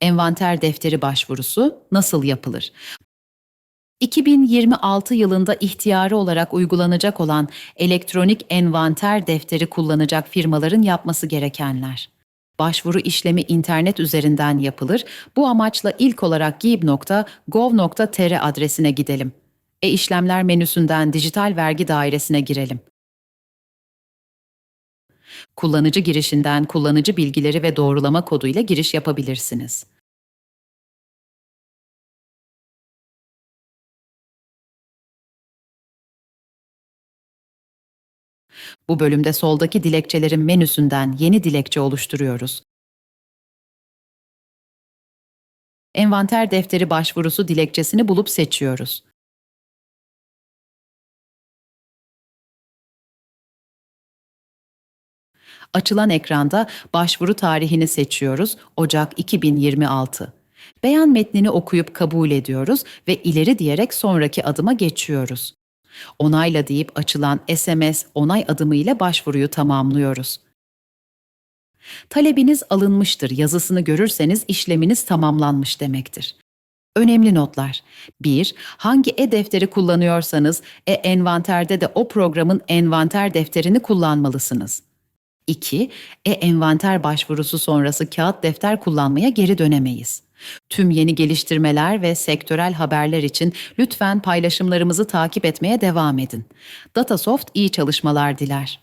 Envanter defteri başvurusu nasıl yapılır? 2026 yılında ihtiyari olarak uygulanacak olan elektronik envanter defteri kullanacak firmaların yapması gerekenler. Başvuru işlemi internet üzerinden yapılır. Bu amaçla ilk olarak gib.gov.tr adresine gidelim. E-işlemler menüsünden dijital vergi dairesine girelim. Kullanıcı girişinden kullanıcı bilgileri ve doğrulama koduyla giriş yapabilirsiniz. Bu bölümde soldaki dilekçelerin menüsünden yeni dilekçe oluşturuyoruz. Envanter defteri başvurusu dilekçesini bulup seçiyoruz. Açılan ekranda başvuru tarihini seçiyoruz. Ocak 2026. Beyan metnini okuyup kabul ediyoruz ve ileri diyerek sonraki adıma geçiyoruz. Onayla deyip açılan SMS onay adımı ile başvuruyu tamamlıyoruz. Talebiniz alınmıştır yazısını görürseniz işleminiz tamamlanmış demektir. Önemli notlar. 1. Hangi e-defteri kullanıyorsanız e-envanterde de o programın envanter defterini kullanmalısınız. 2. E-envanter başvurusu sonrası kağıt defter kullanmaya geri dönemeyiz. Tüm yeni geliştirmeler ve sektörel haberler için lütfen paylaşımlarımızı takip etmeye devam edin. Datasoft iyi çalışmalar diler.